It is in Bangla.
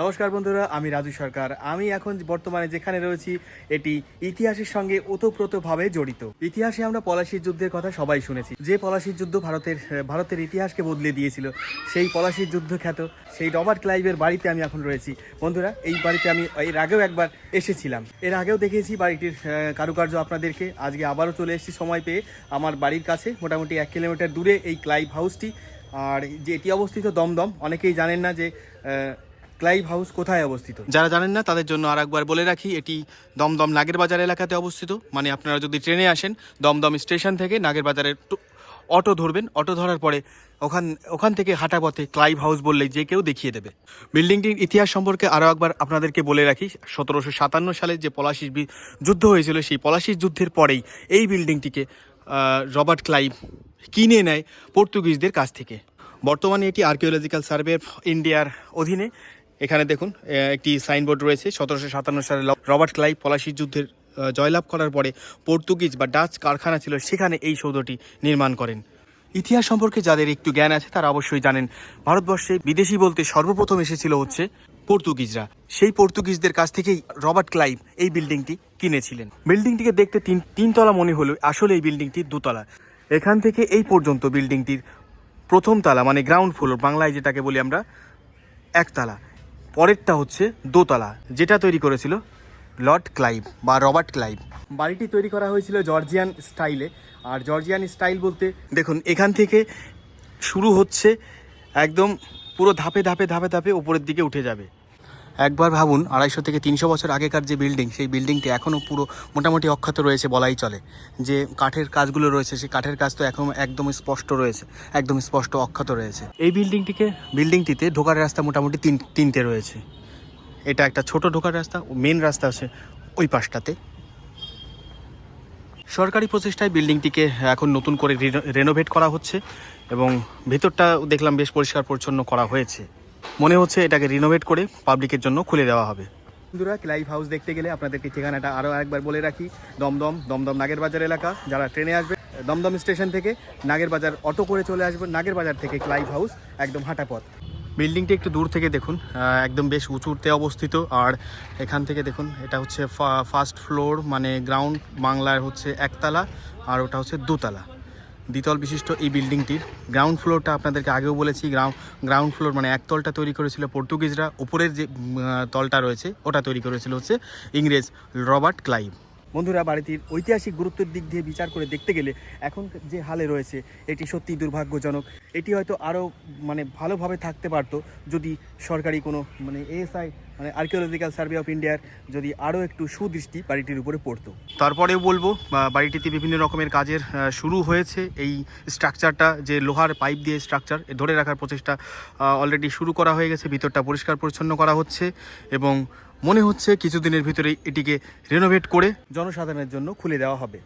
নমস্কার বন্ধুরা, আমি রাজু সরকার। আমি এখন বর্তমানে যেখানে রয়েছি, এটি ইতিহাসের সঙ্গে ওতপ্রোতভাবে জড়িত। ইতিহাসে আমরা পলাশির যুদ্ধের কথা সবাই শুনেছি। যে পলাশির যুদ্ধ ভারতের ভারতের ইতিহাসকে বদলে দিয়েছিল, সেই পলাশির যুদ্ধ খ্যাত, সেই রবার্ট ক্লাইভের বাড়িতে আমি এখন রয়েছি। বন্ধুরা, এই বাড়িতে আমি এর আগেও একবার এসেছিলাম। এর আগেও দেখেছি বাড়িটির কারুকার্য আপনাদেরকে। আজকে আবারও চলে এসেছি সময় পেয়ে আমার বাড়ির কাছে, মোটামুটি এক কিলোমিটার দূরে এই ক্লাইভ হাউসটি। আর যে এটি অবস্থিত দমদম, অনেকেই জানেন না যে ক্লাইভ হাউস কোথায় অবস্থিত? যারা জানেন না, তাদের জন্য আর একবার বলে রাখি, এটি দমদম নাগের বাজার এলাকাতে অবস্থিত। মানে আপনারা যদি ট্রেনে আসেন, দমদম স্টেশন থেকে নাগের বাজারের অটো ধরবেন। অটো ধরার পরে ওখান ওখান থেকে হাঁটা পথে ক্লাইভ হাউস বললেই যে কেউ দেখিয়ে দেবে। বিল্ডিংটির ইতিহাস সম্পর্কে আরও একবার আপনাদেরকে বলে রাখি, সতেরোশো সাতান্ন সালে যে পলাশির যুদ্ধ হয়েছিল, সেই পলাশির যুদ্ধের পরেই এই বিল্ডিংটিকে রবার্ট ক্লাইভ কিনে নেয় পর্তুগিজদের কাছ থেকে। বর্তমানে এটি আর্কিওলজিক্যাল সার্ভে অফ ইন্ডিয়ার অধীনে। এখানে দেখুন একটি সাইনবোর্ড রয়েছে, সতেরোশো সাতান্ন সালে রবার্ট ক্লাইভ পলাশির যুদ্ধের জয়লাভ করার পরে পর্তুগিজ বা ডাচ কারখানা ছিল, সেখানে এই সৌধটি নির্মাণ করেন। ইতিহাস সম্পর্কে যাদের একটু জ্ঞান আছে, তারা অবশ্যই জানেন, ভারতবর্ষে বিদেশি বলতে সর্বপ্রথম এসেছিল হচ্ছে পর্তুগিজরা। সেই পর্তুগিজদের কাছ থেকেই রবার্ট ক্লাইভ এই বিল্ডিংটি কিনেছিলেন। বিল্ডিংটিকে দেখতে তিন, তিনতলা মনে হলেও আসলে এই বিল্ডিংটি দুতলা। এখান থেকে এই পর্যন্ত বিল্ডিংটির প্রথম তালা মানে গ্রাউন্ড ফ্লোর বাংলায় যেটাকে বলি আমরা, একতলা। পরেরটা হচ্ছে দোতলা যেটা তৈরি করেছিল লর্ড ক্লাইভ বা রবার্ট ক্লাইভ। বাড়িটি তৈরি করা হয়েছিল জর্জিয়ান স্টাইলে। আর জর্জিয়ান স্টাইল বলতে দেখুন এখান থেকে শুরু হচ্ছে একদম পুরো ধাপে ধাপে ধাপে ধাপে উপরের দিকে উঠে যাবে। একবার ভাবুন, আড়াইশো থেকে তিনশো বছর আগেকার যে বিল্ডিং, সেই বিল্ডিংটি এখনও পুরো মোটামুটি অক্ষত রয়েছে বলাই চলে। যে কাঠের কাজগুলো রয়েছে সেই কাঠের কাজ তো এখন একদম স্পষ্ট রয়েছে, একদম স্পষ্ট অক্ষত রয়েছে। এই বিল্ডিংটিকে, বিল্ডিংটিতে ঢোকার রাস্তা মোটামুটি তিন, তিনটে রয়েছে। এটা একটা ছোট ঢোকার রাস্তা, মেন রাস্তা আছে ওই পাশটাতে। সরকারি প্রচেষ্টায় বিল্ডিংটিকে এখন নতুন করে রেনোভেট করা হচ্ছে এবং ভেতরটা দেখলাম বেশ পরিষ্কার পরিচ্ছন্ন করা হয়েছে। মনে হচ্ছে এটাকে রিনোভেট করে পাবলিকের জন্য খুলে দেওয়া হবে। বন্ধুরা ক্লাইভ হাউস দেখতে গেলে আপনাদেরকে ঠিকানাটা আরও একবার বলে রাখি। দমদম দমদম নাগের বাজার এলাকা যারা ট্রেনে আসবে দমদম স্টেশন থেকে নাগের বাজার অটো করে চলে আসবে নাগের বাজার থেকে ক্লাইভ হাউস একদম হাঁটা পথ বিল্ডিংটি একটু দূর থেকে দেখুন একদম বেশ উঁচুতে অবস্থিত আর এখান থেকে দেখুন এটা হচ্ছে ফার্স্ট ফ্লোর মানে গ্রাউন্ড বাংলার হচ্ছে একতলা আর ওটা হচ্ছে দোতলা। দ্বিতল বিশিষ্ট এই বিল্ডিংটির গ্রাউন্ড ফ্লোরটা আপনাদেরকে আগেও বলেছি গ্রাউন্ড গ্রাউন্ড ফ্লোর মানে একতলটা তৈরি করেছিল পর্তুগিজরা, উপরের যে তলটা রয়েছে ওটা তৈরি করেছিল হচ্ছে ইংরেজ রবার্ট ক্লাইভ। বন্ধুরা, বাড়িটির ঐতিহাসিক গুরুত্বের দিক দিয়ে বিচার করে দেখতে গেলে এখন যে হালে রয়েছে, এটি সত্যি দুর্ভাগ্যজনক। এটি হয়তো আরও মানে ভালোভাবে থাকতে পারতো যদি সরকারি কোনো মানে এএসআই মানে আর্কিওলজিক্যাল সার্ভে অফ ইন্ডিয়ার যদি আরও একটু সুদৃষ্টি বাড়িটির উপরে পড়তো। তারপরেও বলব বাড়িটিতে বিভিন্ন রকমের কাজের শুরু হয়েছে। এই স্ট্রাকচারটা, যে লোহার পাইপ দিয়ে স্ট্রাকচার ধরে রাখার প্রচেষ্টা অলরেডি শুরু করা হয়ে গেছে। ভিতরটা পরিষ্কার পরিচ্ছন্ন করা হচ্ছে এবং মনে হচ্ছে কিছুদিনের ভিতরেই এটিকে রেনোভেট করে জনসাধারণের জন্য খুলে দেওয়া হবে।